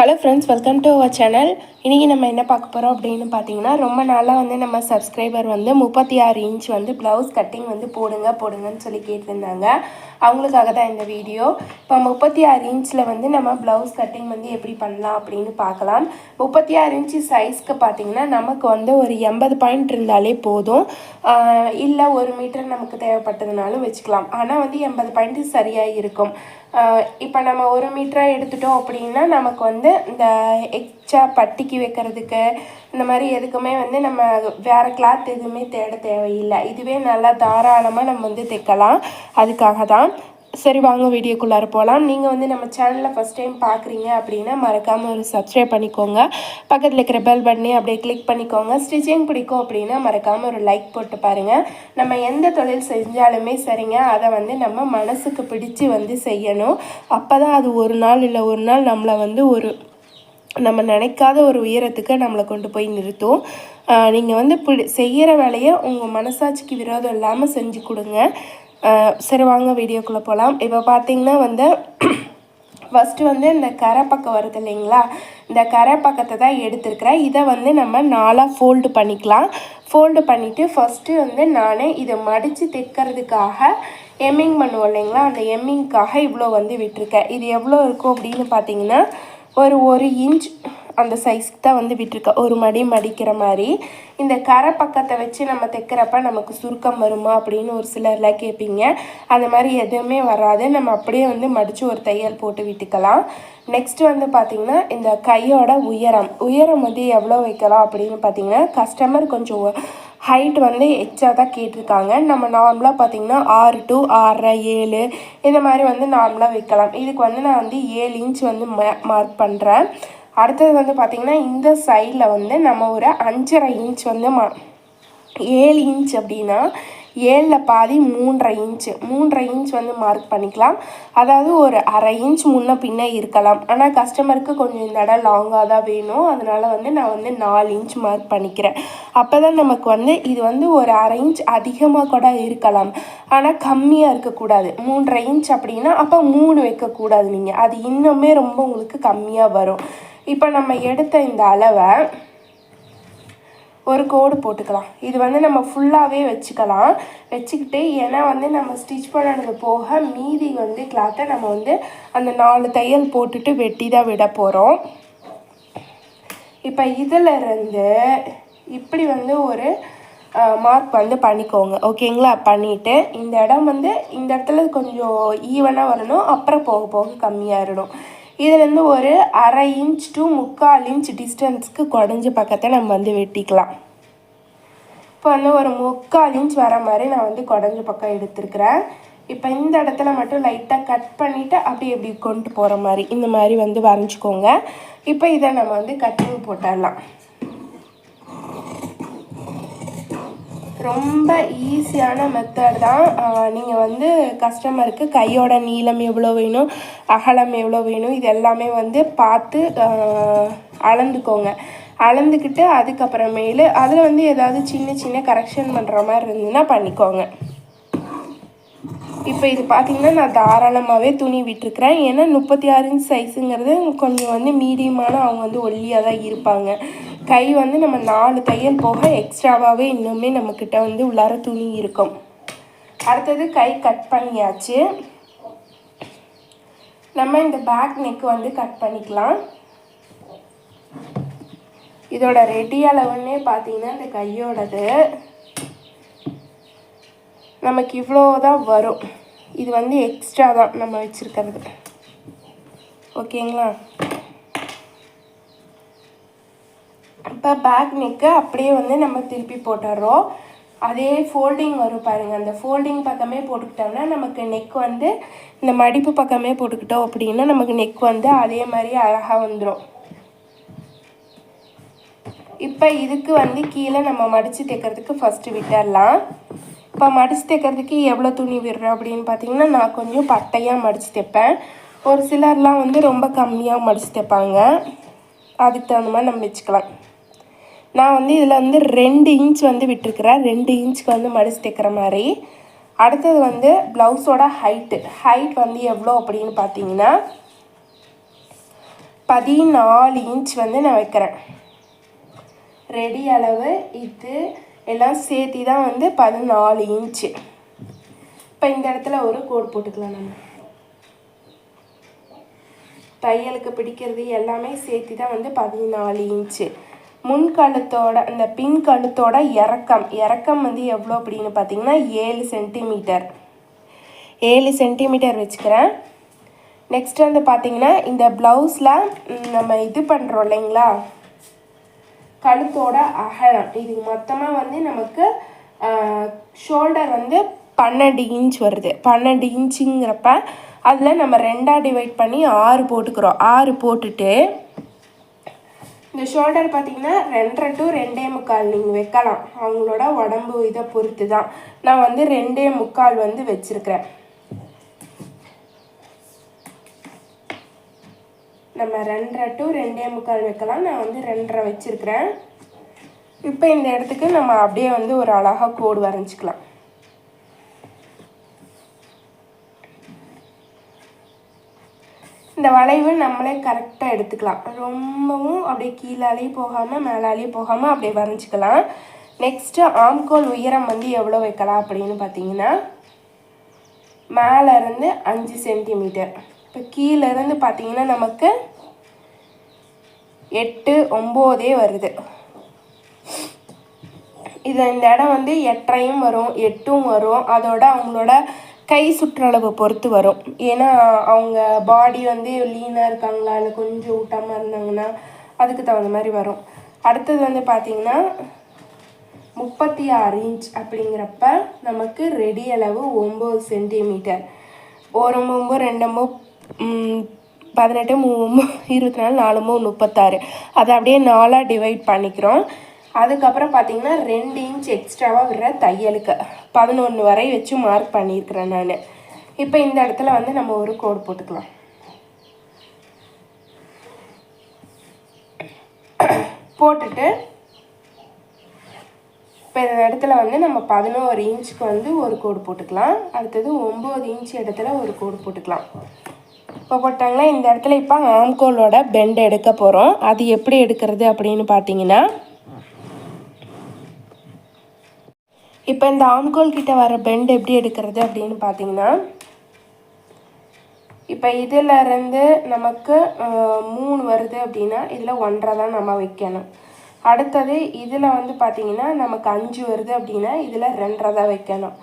Hello friends welcome to our channel இன்றைக்கி நம்ம என்ன பார்க்க போகிறோம் அப்படின்னு பார்த்தீங்கன்னா ரொம்ப நாளாக வந்து நம்ம சப்ஸ்கிரைபர் வந்து முப்பத்தி ஆறு இன்ச் வந்து ப்ளவுஸ் கட்டிங் வந்து போடுங்க போடுங்கன்னு சொல்லி கேட்டிருந்தாங்க. அவங்களுக்காக தான் இந்த வீடியோ இப்போ முப்பத்தி ஆறு இன்ச்சில் வந்து நம்ம ப்ளவுஸ் கட்டிங் வந்து எப்படி பண்ணலாம் அப்படின்னு பார்க்கலாம். முப்பத்தி ஆறு இன்ச்சு சைஸ்க்கு பார்த்தீங்கன்னா நமக்கு வந்து ஒரு எண்பது பாயிண்ட் இருந்தாலே போதும். இல்லை ஒரு மீட்டர் நமக்கு தேவைப்பட்டதுனாலும் வச்சுக்கலாம். ஆனால் வந்து எண்பது பாயிண்ட் சரியாக இருக்கும். இப்போ நம்ம ஒரு மீட்டராக எடுத்துட்டோம் அப்படின்னா நமக்கு வந்து இந்த எக்ஸ்ட்ரா பட்டிக்கு வைக்கிறதுக்கு இந்த மாதிரி எதுக்குமே வந்து நம்ம வேறு கிளாத் எதுவுமே தேட தேவையில்லை. இதுவே நல்லா தாராளமாக நம்ம வந்து தைக்கலாம். அதுக்காக தான் சரி வாங்க வீடியோக்குள்ளார போகலாம் நீங்கள் வந்து நம்ம சேனலில் ஃபஸ்ட் டைம் பார்க்குறீங்க அப்படின்னா மறக்காமல் ஒரு சப்ஸ்கிரைப் பண்ணிக்கோங்க. பக்கத்தில் இருக்கிற பெல் பண்ணி அப்படியே கிளிக் பண்ணிக்கோங்க. ஸ்டிச்சிங் பிடிக்கும் அப்படின்னா மறக்காமல் ஒரு லைக் போட்டு பாருங்கள் நம்ம எந்த தொழில் செஞ்சாலுமே சரிங்க அதை வந்து நம்ம மனசுக்கு பிடிச்சி வந்து செய்யணும். அப்போ தான் அது ஒரு நாள் இல்லை ஒரு நாள் நம்மளை வந்து ஒரு நம்ம நினைக்காத ஒரு உயரத்துக்கு நம்மளை கொண்டு போய் நிறுத்தும். நீங்கள் வந்து பிடி செய்கிற வேலையை உங்கள் மனசாட்சிக்கு விரோதம் இல்லாமல் செஞ்சு கொடுங்க. சரி வாங்க வீடியோக்குள்ளே போகலாம் இப்போ பார்த்தீங்கன்னா வந்து ஃபஸ்ட்டு வந்து இந்த கரை பக்கம் வருது இல்லைங்களா? இந்த கரை பக்கத்தை தான் எடுத்துருக்கிறேன். இதை வந்து நம்ம நாலாக ஃபோல்டு பண்ணிக்கலாம். ஃபோல்டு பண்ணிவிட்டு ஃபஸ்ட்டு வந்து நான் இதை மடித்து தைக்கிறதுக்காக எம்மிங் பண்ணுவோம் இல்லைங்களா? அந்த எம்மிங்க்காக இவ்வளோ வந்து விட்டுருக்கேன். இது எவ்வளோ இருக்கும் அப்படின்னு பார்த்தீங்கன்னா ஒரு ஒரு இன்ச் அந்த சைஸ்க்கு தான் வந்து விட்டுருக்கேன் ஒரு மடி மடிக்கிற மாதிரி. இந்த கரை பக்கத்தை வச்சு நம்ம தைக்கிறப்ப நமக்கு சுருக்கம் வருமா அப்படின்னு ஒரு சிலர்லாம் கேட்பீங்க. அந்த மாதிரி எதுவுமே வராது. நம்ம அப்படியே வந்து மடித்து ஒரு தையல் போட்டு விட்டுக்கலாம். நெக்ஸ்ட் வந்து பார்த்திங்கன்னா இந்த கையோட உயரம். உயரம் வந்து எவ்வளோ வைக்கலாம் அப்படின்னு பார்த்தீங்கன்னா கஸ்டமர் கொஞ்சம் ஹைட் வந்து எச்சா தான் கேட்டிருக்காங்க. நம்ம நார்மலாக பார்த்திங்கன்னா ஆறு டு ஆறரை ஏழு இந்த மாதிரி வந்து நார்மலாக வைக்கலாம். இதுக்கு வந்து நான் வந்து ஏழு இன்ச் வந்து மார்க் பண்ணுறேன் அடுத்தது வந்து பார்த்திங்கன்னா இந்த சைடில் வந்து நம்ம ஒரு அஞ்சரை இன்ச் வந்து மா ஏழு இன்ச் அப்படின்னா ஏழில் பாதி மூன்றரை இன்ச்சு மூன்றரை இன்ச் வந்து மார்க் பண்ணிக்கலாம். அதாவது ஒரு அரை இன்ச் முன்ன பின்ன இருக்கலாம். ஆனால் கஸ்டமருக்கு கொஞ்சம் இந்த இடம் லாங்காக தான் வேணும். அதனால் வந்து நான் வந்து நாலு இன்ச் மார்க் பண்ணிக்கிறேன். அப்போ தான் நமக்கு வந்து இது வந்து ஒரு அரை இன்ச் அதிகமாக கூட இருக்கலாம். ஆனால் கம்மியாக இருக்கக்கூடாது. மூன்றரை இன்ச் அப்படின்னா அப்போ மூணு வைக்கக்கூடாது நீங்கள் அது இன்னுமே ரொம்ப உங்களுக்கு கம்மியாக வரும். இப்போ நம்ம எடுத்த இந்த அளவை ஒரு கோடு போட்டுக்கலாம். இது வந்து நம்ம ஃபுல்லாகவே வச்சுக்கலாம். வச்சுக்கிட்டு ஏன்னா வந்து நம்ம ஸ்டிச் பண்ணது போக மீதி வந்து கிளாத்தை நம்ம வந்து அந்த நாலு தையல் போட்டுட்டு வெட்டி தான் விட போகிறோம் இப்போ இதிலிருந்து இப்படி வந்து ஒரு மார்க் வந்து பண்ணிக்கோங்க. ஓகேங்களா? பண்ணிவிட்டு இந்த இடம் வந்து இந்த இடத்துல கொஞ்சம் ஈவனாக வரணும். அப்புறம் போக போக கம்மியாகிடும் இதுலேருந்து ஒரு அரை இன்ச் டு முக்கால் இன்ச் டிஸ்டன்ஸ்க்கு குடஞ்ச பக்கத்தை நம்ம வந்து வெட்டிக்கலாம். இப்போ வந்து ஒரு முக்கால் இன்ச் வர மாதிரி நான் வந்து குடஞ்ச பக்கம் எடுத்துருக்கிறேன். இப்போ இந்த இடத்துல மட்டும் லைட்டாக கட் பண்ணிவிட்டு அப்படி எப்படி கொண்டு போகிற மாதிரி இந்த மாதிரி வந்து வரைஞ்சிக்கோங்க. இப்போ இதை நம்ம வந்து கட்டிங் போட்டுடலாம். ரொம்ப ஈஸியான மெத்தட் தான். நீங்கள் வந்து கஸ்டமருக்கு கையோட நீளம் எவ்வளோ வேணும் அகலம் எவ்வளோ வேணும் இது எல்லாமே வந்து பார்த்து அளந்துக்கோங்க. அளந்துக்கிட்டு அதுக்கப்புறமேலு அதில் வந்து ஏதாவது சின்ன சின்ன கரெக்ஷன் பண்ணுற மாதிரி இருந்ததுன்னா பண்ணிக்கோங்க. இப்போ இது பார்த்திங்கன்னா நான் தாராளமாகவே துணி விட்டுருக்குறேன். ஏன்னா முப்பத்தி ஆறு இன்ச் சைஸுங்கிறது கொஞ்சம் வந்து மீடியமான அவங்க வந்து ஒல்லியாக தான் இருப்பாங்க. கை வந்து நம்ம நாலு தையல் போக எக்ஸ்ட்ராவாகவே இன்னுமே நம்மக்கிட்ட வந்து உள்ளார துணி இருக்கும். அடுத்தது கை கட் பண்ணியாச்சு. நம்ம இந்த பேக் நெக் வந்து கட் பண்ணிக்கலாம். இதோட ரெடி அளவுன்னே பார்த்தீங்கன்னா இந்த கையோடது. நமக்கு இவ்வளோ தான் வரும். இது வந்து எக்ஸ்ட்ரா தான் நம்ம வச்சுருக்கிறது. ஓகேங்களா? இப்போ பேக் நெக்கு அப்படியே வந்து நம்ம திருப்பி போட்டுடுறோம் அதே ஃபோல்டிங் வரும் பாருங்கள் அந்த ஃபோல்டிங் பக்கமே போட்டுக்கிட்டோம்னா நமக்கு நெக் வந்து இந்த மடிப்பு பக்கமே போட்டுக்கிட்டோம் அப்படின்னா நமக்கு நெக் வந்து அதே மாதிரி அழகாக வந்துடும் இப்போ இதுக்கு வந்து கீழே நம்ம மடித்து தைக்கிறதுக்கு ஃபஸ்ட்டு விட்டுடலாம் இப்போ மடித்து தைக்கிறதுக்கு எவ்வளோ துணி விடுறோம் அப்படின்னு பார்த்தீங்கன்னா நான் கொஞ்சம் பட்டையாக மடித்து தைப்பேன். ஒரு சிலர்லாம் வந்து ரொம்ப கம்மியாக மடித்து தைப்பாங்க. அதுக்கு தகுந்த மாதிரி நம்ம வச்சுக்கலாம். நான் வந்து இதில் வந்து ரெண்டு இன்ச் வந்து விட்டுருக்குறேன். ரெண்டு இன்ச்சுக்கு வந்து மடிச்சு தைக்கிற மாதிரி. அடுத்தது வந்து ப்ளவுஸோட ஹைட்டு. ஹைட் வந்து எவ்வளோ அப்படின்னு பார்த்தீங்கன்னா பதினாலு இன்ச் வந்து நான் வைக்கிறேன். ரெடி அளவு இது எல்லாம் சேர்த்தி தான் வந்து பதினாலு இன்ச்சு. இப்போ இந்த இடத்துல ஒரு கோடு போட்டுக்கலாம் நம்ம. தையலுக்கு பிடிக்கிறது எல்லாமே சேர்த்தி தான் வந்து பதினாலு இன்ச்சு. முன் கழுத்தோட அந்த பின் கழுத்தோட இறக்கம். இறக்கம் வந்து எவ்வளோ அப்படின்னு பார்த்தீங்கன்னா ஏழு சென்டிமீட்டர் ஏழு சென்டிமீட்டர் வச்சுக்கிறேன். நெக்ஸ்ட் வந்து பார்த்தீங்கன்னா இந்த ப்ளவுஸில் நம்ம இது பண்ணுறோம் இல்லைங்களா? கழுத்தோட அகலம். இது மொத்தமாக வந்து நமக்கு ஷோல்டர் வந்து பன்னெண்டு இன்ச் வருது. பன்னெண்டு இன்ச்சுங்கிறப்ப அதில் நம்ம ரெண்டாக டிவைட் பண்ணி ஆறு போட்டுக்கிறோம். ஆறு போட்டுட்டு இந்த ஷோல்டர் பார்த்தீங்கன்னா ரெண்டரை டு ரெண்டே முக்கால் நீங்கள் வைக்கலாம். அவங்களோட உடம்பு இதை பொறுத்து தான் நான் வந்து ரெண்டே முக்கால் வந்து வச்சுருக்கிறேன். நம்ம ரெண்டரை டு ரெண்டே முக்கால் வைக்கலாம். நான் வந்து ரெண்டரை வச்சுருக்கிறேன். இப்போ இந்த இடத்துக்கு நம்ம அப்படியே வந்து ஒரு அழகாக கோடு வரைஞ்சிக்கலாம். இந்த வளைவு நம்மளே கரெக்டாக எடுத்துக்கலாம். ரொம்பவும் அப்படியே கீழாலேயும் போகாமல் மேலாலேயும் போகாமல் அப்படியே வரைஞ்சிக்கலாம். நெக்ஸ்ட்டு ஆம்கோல் உயரம் வந்து எவ்வளோ வைக்கலாம் அப்படின்னு பார்த்தீங்கன்னா மேலேருந்து அஞ்சு சென்டிமீட்டர் இப்போ கீழேருந்து பார்த்தீங்கன்னா நமக்கு எட்டு ஒம்போதே வருது. இது இந்த இடம் வந்து எட்டரையும் வரும் எட்டும் வரும். அதோட அவங்களோட கை சுற்றளவு பொறுத்து வரும். ஏன்னா அவங்க பாடி வந்து லீனாக இருக்காங்களா? இல்லை கொஞ்சம் ஊட்டாமல் இருந்தாங்கன்னா அதுக்கு தகுந்த மாதிரி வரும். அடுத்தது வந்து பார்த்திங்கன்னா முப்பத்தி ஆறு இன்ச் அப்படிங்கிறப்ப நமக்கு ரெடி அளவு ஒம்பது சென்டிமீட்டர் ஒரு மூம்பு ரெண்டு பதினெட்டு மூணு இருபத்தி நாலு நாலு மூணு முப்பத்தாறு. அதை அப்படியே நாலாக டிவைட் பண்ணிக்கிறோம். அதுக்கப்புறம் பார்த்தீங்கன்னா ரெண்டு இன்ச் எக்ஸ்ட்ராவாக விடுற தையலுக்கு. பதினொன்று வரை வச்சு மார்க் பண்ணியிருக்கிறேன் நான். இப்போ இந்த இடத்துல வந்து நம்ம ஒரு கோடு போட்டுக்கலாம். போட்டுட்டு இப்போ இந்த இடத்துல வந்து நம்ம பதினோரு இன்ச்சுக்கு வந்து ஒரு கோடு போட்டுக்கலாம். அடுத்தது ஒம்பது இன்ச் இடத்துல ஒரு கோடு போட்டுக்கலாம். இப்போ போட்டாங்கன்னா இந்த இடத்துல இப்போ ஆம்கோலோட பெண்ட் எடுக்க போகிறோம் அது எப்படி எடுக்கிறது அப்படின்னு பார்த்தீங்கன்னா இப்போ இந்த ஆம்கோல் கிட்ட வர பெண்ட் எப்படி எடுக்கிறது அப்படின்னு பார்த்தீங்கன்னா இப்போ இதில் இருந்து நமக்கு மூணு வருது அப்படின்னா இதில் ஒன்றரை தான் நம்ம வைக்கணும். அடுத்தது இதில் வந்து பார்த்திங்கன்னா நமக்கு அஞ்சு வருது அப்படின்னா இதில் ரெண்டரை தான் வைக்கணும்.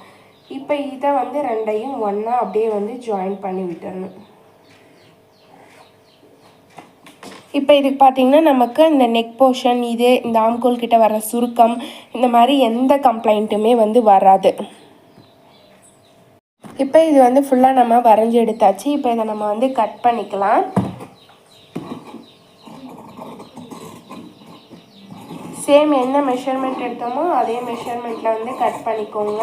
இப்போ இதை வந்து ரெண்டையும் ஒன்றா அப்படியே வந்து ஜாயின் பண்ணி விட்டுறணும். இப்போ இதுக்கு பார்த்தீங்கன்னா நமக்கு இந்த நெக் போர்ஷன் இது இந்த ஆம்கோல் கிட்ட வர சுருக்கம் இந்த மாதிரி எந்த கம்ப்ளைண்ட்டுமே வந்து வராது. இப்போ இது வந்து ஃபுல்லாக நம்ம வரைஞ்சி எடுத்தாச்சு. இப்போ இதை நம்ம வந்து கட் பண்ணிக்கலாம். சேம் என்ன மெஷர்மெண்ட் எடுத்தோமோ அதே மெஷர்மெண்ட்டில் வந்து கட் பண்ணிக்கோங்க.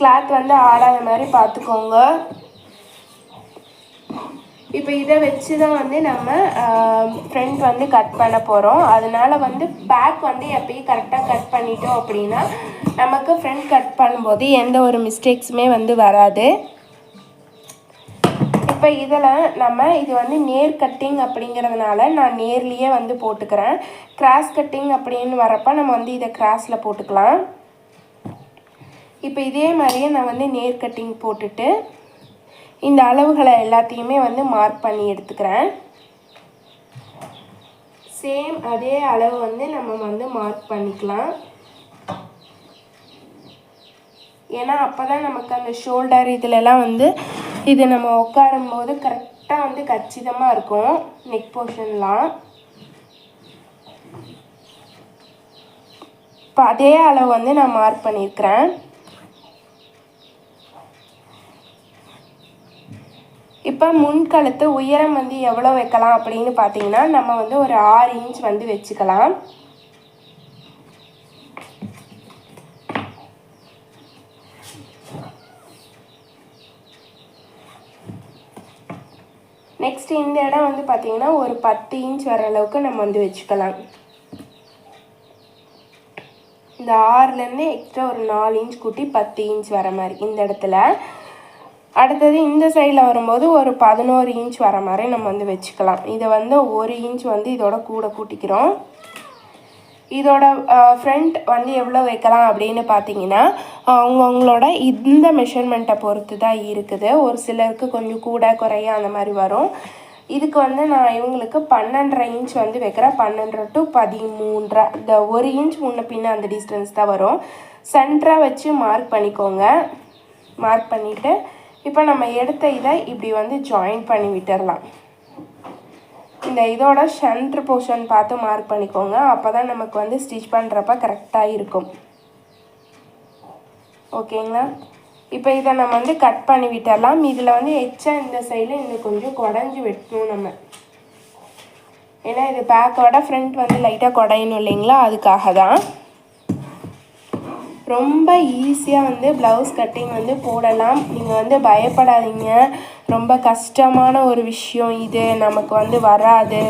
கிளாத் வந்து ஆடாத மாதிரி பார்த்துக்கோங்க இப்போ இதை வச்சு தான் வந்து நம்ம ஃப்ரண்ட் வந்து கட் பண்ண போகிறோம் அதனால் வந்து பேக் வந்து எப்பயும் கரெக்டாக கட் பண்ணிட்டோம் அப்படின்னா நமக்கு ஃப்ரண்ட் கட் பண்ணும்போது எந்த ஒரு மிஸ்டேக்ஸுமே வந்து வராது. இப்போ இதில் நம்ம இது வந்து நேர் கட்டிங் அப்படிங்கிறதுனால நான் நேர்லேயே வந்து போட்டுக்கிறேன். கிராஸ் கட்டிங் அப்படின்னு வரப்போ நம்ம வந்து இதை கிராஸில் போட்டுக்கலாம். இப்போ இதே மாதிரியே நான் வந்து நேர் கட்டிங் போட்டுட்டு இந்த அளவுகளை எல்லாத்தையுமே வந்து மார்க் பண்ணி எடுத்துக்கிறேன். சேம் அதே அளவு வந்து நம்ம வந்து மார்க் பண்ணிக்கலாம். ஏன்னா அப்போ தான் நமக்கு அந்த ஷோல்டர் இதிலெல்லாம் வந்து இது நம்ம உட்காரும் போது கரெக்டாக வந்து கச்சிதமாக இருக்கும் நெக் போர்ஷன்லாம் இப்போ அதே அளவு வந்து நான் மார்க் பண்ணியிருக்கிறேன். இப்போ முன்கழுத்து உயரம் வந்து எவ்வளோ வைக்கலாம் அப்படின்னு பார்த்தீங்கன்னா நம்ம வந்து ஒரு ஆறு இன்ச் வந்து வச்சுக்கலாம். நெக்ஸ்ட் இந்த இடம் வந்து பார்த்திங்கன்னா ஒரு பத்து இன்ச் வர அளவுக்கு நம்ம வந்து வச்சுக்கலாம். இந்த ஆறுலேருந்து எக்ஸ்ட்ரா ஒரு நாலு இன்ச் கூட்டி பத்து இன்ச் வர மாதிரி இந்த இடத்துல. அடுத்தது இந்த சைடில் வரும்போது ஒரு பதினோரு இன்ச் வர மாதிரி நம்ம வந்து வச்சுக்கலாம். இதை வந்து ஒரு இன்ச் வந்து இதோட கூட கூட்டிக்கிறோம். இதோட ஃப்ரண்ட் வந்து எவ்வளோ வைக்கலாம் அப்படின்னு பார்த்தீங்கன்னா அவங்கவுங்களோட இந்த மெஷர்மெண்ட்டை பொறுத்து தான் இருக்குது. ஒரு சிலருக்கு கொஞ்சம் கூட குறைய அந்த மாதிரி வரும். இதுக்கு வந்து நான் இவங்களுக்கு பன்னெண்டரை இன்ச் வந்து வைக்கிறேன். பன்னெண்டரை டு பதிமூன்றரை. இந்த ஒரு இன்ச் முன்ன பின்ன அந்த டிஸ்டன்ஸ் தான் வரும். சென்டராக வச்சு மார்க் பண்ணிக்கோங்க. மார்க் பண்ணிவிட்டு இப்போ நம்ம எடுத்த இதை இப்படி வந்து ஜாயின் பண்ணி விட்டுடலாம் இந்த இதோட சென்ட்ரு போர்ஷன் பார்த்து மார்க் பண்ணிக்கோங்க. அப்போ தான் நமக்கு வந்து ஸ்டிச் பண்ணுறப்ப கரெக்டாக இருக்கும். ஓகேங்களா இப்போ இதை நம்ம வந்து கட் பண்ணி விட்டுடலாம் இதில் வந்து எச்சா இந்த சைடில் இன்னும் கொஞ்சம் குடஞ்சி வெட்டணும் நம்ம. ஏன்னா இது பேக்கோட ஃப்ரண்ட் வந்து லைட்டாக குடையணும் இல்லைங்களா? அதுக்காக தான் ரொம்ப ஈஸியாக வந்து ப்ளவுஸ் கட்டிங் வந்து போடலாம். நீங்கள் வந்து பயப்படாதீங்க. ரொம்ப கஷ்டமான ஒரு விஷயம் இது. நமக்கு வந்து வராது.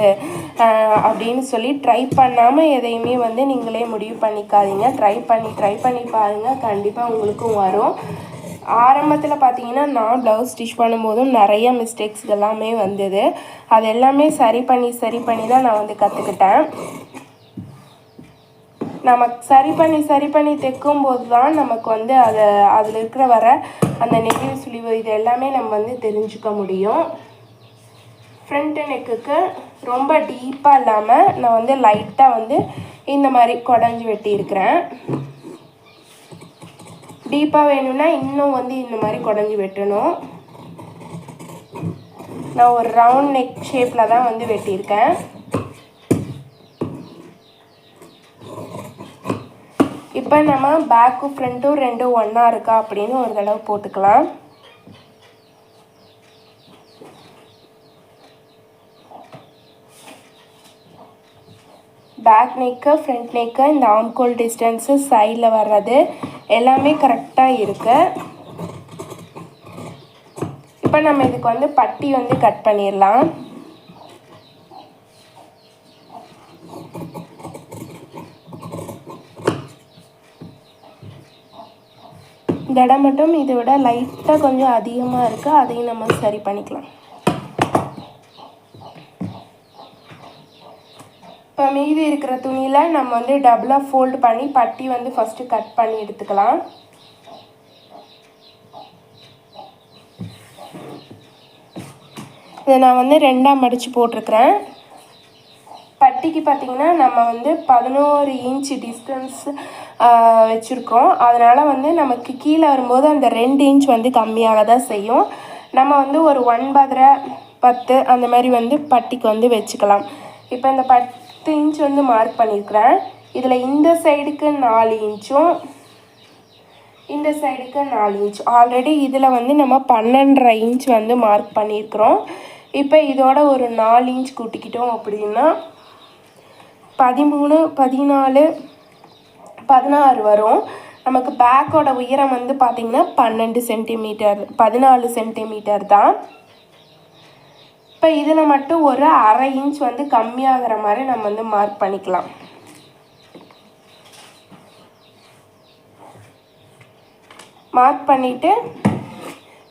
அப்படின்னு சொல்லி ட்ரை பண்ணாமல் எதையுமே வந்து நீங்களே முடிவு பண்ணிக்காதீங்க. ட்ரை பண்ணி ட்ரை பண்ணி பாருங்கள் கண்டிப்பாக உங்களுக்கும் வரும். ஆரம்பத்தில் பார்த்தீங்கன்னா நான் ப்ளவுஸ் ஸ்டிச் பண்ணும்போதும் நிறைய மிஸ்டேக்ஸ் எல்லாமே வந்தது. அது எல்லாமே சரி பண்ணி சரி பண்ணி தான் நான் வந்து கற்றுக்கிட்டேன் நம்ம சரி பண்ணி சரி பண்ணி தைக்கும்போது தான் நமக்கு வந்து அதை அதில் இருக்கிற வர அந்த நெகிழ் சுழிவு இது எல்லாமே நம்ம வந்து தெரிஞ்சுக்க முடியும். ஃப்ரண்ட் நெக்குக்கு ரொம்ப டீப்பாக இல்லாமல் நான் வந்து லைட்டாக வந்து இந்த மாதிரி குடஞ்சி வெட்டியிருக்கிறேன். டீப்பாக வேணும்னா இன்னும் வந்து இந்த மாதிரி குடஞ்சி வெட்டணும். நான் ஒரு ரவுண்ட் நெக் ஷேப்பில் தான் வந்து வெட்டியிருக்கேன். இப்போ நம்ம பேக்கும் ஃப்ரண்ட்டும் ரெண்டும் ஒன்றா இருக்கா அப்படின்னு ஒரு தடவை போட்டுக்கலாம். பேக் நெக்கு ஃப்ரண்ட் நெக்கு இந்த ஆம்கோல் டிஸ்டன்ஸு சைடில் வர்றது எல்லாமே கரெக்டாக இருக்குது இப்போ நம்ம இதுக்கு வந்து பட்டி வந்து கட் பண்ணிடலாம். இந்த இடம் மட்டும் இதை விட லைட்டாக கொஞ்சம் அதிகமாக இருக்குது அதையும் நம்ம சரி பண்ணிக்கலாம். இப்போ மீதி இருக்கிற துணியில் நம்ம வந்து டபுளாக ஃபோல்டு பண்ணி பட்டி வந்து ஃபஸ்ட்டு கட் பண்ணி எடுத்துக்கலாம். இதை நான் வந்து ரெண்டாக மடித்து போட்டிருக்கிறேன். பட்டிக்கு பார்த்திங்கன்னா நம்ம வந்து பதினோரு இன்ச்சு டிஸ்டன்ஸ் வச்சுருக்கோம். அதனால் வந்து நமக்கு கீழே வரும்போது அந்த ரெண்டு இன்ச் வந்து கம்மியாக தான் செய்யும். நம்ம வந்து ஒரு ஒன்பதரை பத்து அந்த மாதிரி வந்து பட்டிக்கு வந்து வச்சுக்கலாம். இப்போ இந்த பத்து இன்ச் வந்து மார்க் பண்ணியிருக்கிறேன் இதில் இந்த சைடுக்கு நாலு இன்ச்சும் இந்த சைடுக்கு நாலு இன்ச் ஆல்ரெடி இதில் வந்து நம்ம பன்னெண்டரை இன்ச் வந்து மார்க் பண்ணியிருக்கிறோம் இப்போ இதோட ஒரு நாலு இன்ச் கூட்டிக்கிட்டோம் அப்படின்னா பதிமூணு பதினாலு பதினாறு வரும். நமக்கு பேக்கோட உயரம் வந்து பார்த்திங்கன்னா பன்னெண்டு சென்டிமீட்டர் பதினாலு சென்டிமீட்டர் தான். இப்போ இதில் மட்டும் ஒரு அரை இன்ச் வந்து கம்மியாகிற மாதிரி நம்ம வந்து மார்க் பண்ணிக்கலாம். மார்க் பண்ணிவிட்டு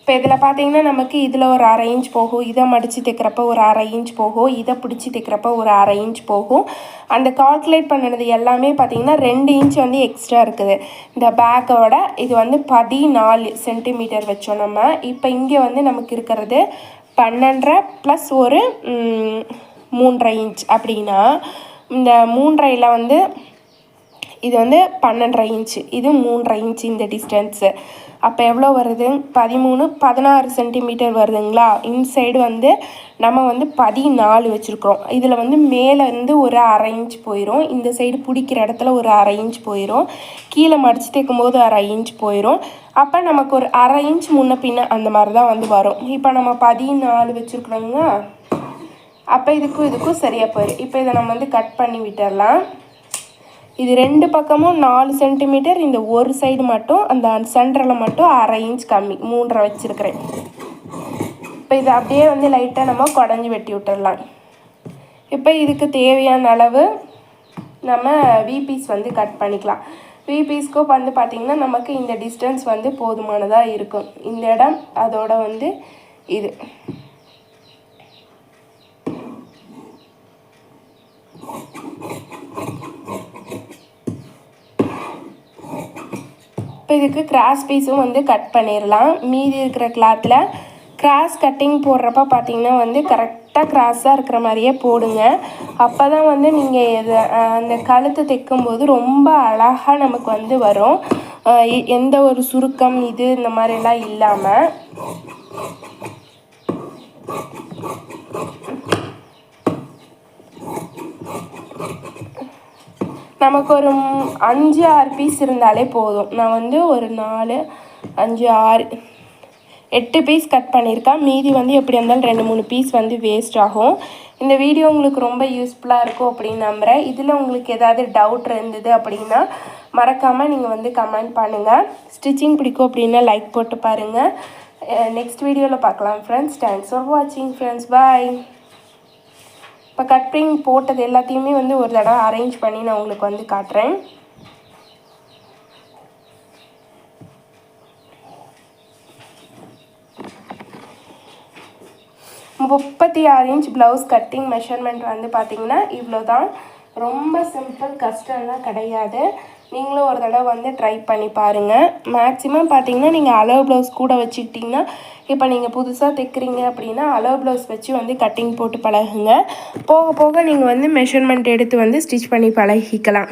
இப்போ இதில் பார்த்தீங்கன்னா நமக்கு இதில் ஒரு அரை இன்ச் போகும். இதை மடித்து தைக்கிறப்ப ஒரு அரை இன்ச் போகும். இதை பிடிச்சி தைக்கிறப்ப ஒரு அரை இன்ச் போகும். அந்த கால்குலேட் பண்ணினது எல்லாமே பார்த்திங்கன்னா ரெண்டு இன்ச் வந்து எக்ஸ்ட்ரா இருக்குது. இந்த பேக்கோட இது வந்து பதினாலு சென்டிமீட்டர் வச்சோம் நம்ம. இப்போ இங்கே வந்து நமக்கு இருக்கிறது பன்னெண்டரை ப்ளஸ் ஒரு மூன்றரை இன்ச் அப்படின்னா இந்த மூன்றையில் வந்து இது வந்து பன்னெண்டரை இன்ச்சு இது மூன்றரை இன்ச்சு இந்த டிஸ்டன்ஸு அப்போ எவ்வளோ வருது? பதிமூணு பதினாறு சென்டிமீட்டர் வருதுங்களா? இன்சைடு வந்து நம்ம வந்து பதினாலு வச்சுருக்குறோம். இதில் வந்து மேலே வந்து ஒரு அரை இன்ச் போயிடும் இந்த சைடு பிடிக்கிற இடத்துல ஒரு அரை இன்ச் போயிடும் கீழே மடித்து தைக்கும் போது அரை இன்ச் போயிடும் அப்போ நமக்கு ஒரு அரை இன்ச் முன்ன பின்ன அந்த மாதிரி தான் வந்து வரும். இப்போ நம்ம பதினாலு வச்சுருக்குறோங்க அப்போ இதுக்கும் இதுக்கும் சரியாக போயிடும் இப்போ இதை நம்ம வந்து கட் பண்ணி விட்டுடலாம் இது ரெண்டு பக்கமும் நாலு சென்டிமீட்டர் இந்த ஒரு சைடு மட்டும் அந்த சென்டரில் மட்டும் அரை இன்ச் கம்மி மூன்றரை வச்சுருக்கிறேன். இப்போ இதை அப்படியே வந்து லைட்டாக நம்ம குடஞ்சி வெட்டி விட்டுடலாம் இப்போ இதுக்கு தேவையான அளவு நம்ம விபீஸ் வந்து கட் பண்ணிக்கலாம். விபிஸ்க்கு வந்து பார்த்திங்கன்னா நமக்கு இந்த டிஸ்டன்ஸ் வந்து போதுமானதாக இருக்கும். இந்த இடம் அதோட வந்து இது. இப்போ இதுக்கு கிராஸ் பீஸும் வந்து கட் பண்ணிடலாம் மீதி இருக்கிற கிளாத்தில் கிராஸ் கட்டிங் போடுறப்ப பார்த்தீங்கன்னா வந்து கரெக்டாக கிராஸாக இருக்கிற மாதிரியே போடுங்க. அப்போ தான் வந்து நீங்கள் இது அந்த கழுத்து தைக்கும்போது ரொம்ப அழகாக நமக்கு வந்து வரும். எந்த ஒரு சுருக்கம் இது இந்த மாதிரிலாம் இல்லாமல் நமக்கு ஒரு அஞ்சு ஆறு பீஸ் இருந்தாலே போதும். நான் வந்து ஒரு நாலு அஞ்சு ஆறு எட்டு பீஸ் கட் பண்ணியிருக்கேன். மீதி வந்து எப்படி இருந்தாலும் ரெண்டு மூணு பீஸ் வந்து வேஸ்ட் ஆகும். இந்த வீடியோ உங்களுக்கு ரொம்ப யூஸ்ஃபுல்லாக இருக்கும் அப்படின்னு நம்புகிறேன் இதில் உங்களுக்கு ஏதாவது டவுட் இருந்தது அப்படின்னா மறக்காமல் நீங்கள் வந்து கமெண்ட் பண்ணுங்கள் ஸ்டிச்சிங் பிடிக்கும் அப்படின்னா லைக் போட்டு பாருங்கள் நெக்ஸ்ட் வீடியோவில் பார்க்கலாம் ஃப்ரெண்ட்ஸ் தேங்க்ஸ் ஃபார் வாட்சிங் ஃப்ரெண்ட்ஸ் பாய் இப்போ கட்டிங் போட்டது எல்லாத்தையுமே வந்து ஒரு தடவை அரேஞ்ச் பண்ணி நான் உங்களுக்கு வந்து காட்டுறேன். முப்பத்தி ஆறு இன்ச் ப்ளவுஸ் கட்டிங் மெஷர்மெண்ட் வந்து பார்த்தீங்கன்னா இவ்வளோ தான் ரொம்ப சிம்பிள் கஷ்டம்லாம் கிடையாது. நீங்களும் ஒரு தடவை வந்து ட்ரை பண்ணி பாருங்கள் மேக்ஸிமம் பார்த்தீங்கன்னா நீங்கள் அளவு ப்ளவுஸ் கூட வச்சுக்கிட்டிங்கன்னா இப்போ நீங்கள் புதுசாக தைக்கிறீங்க அப்படின்னா அளவு ப்ளவுஸ் வச்சு வந்து கட்டிங் போட்டு பழகுங்க. போக போக நீங்கள் வந்து மெஷர்மெண்ட் எடுத்து வந்து ஸ்டிச் பண்ணி பழகிக்கலாம்.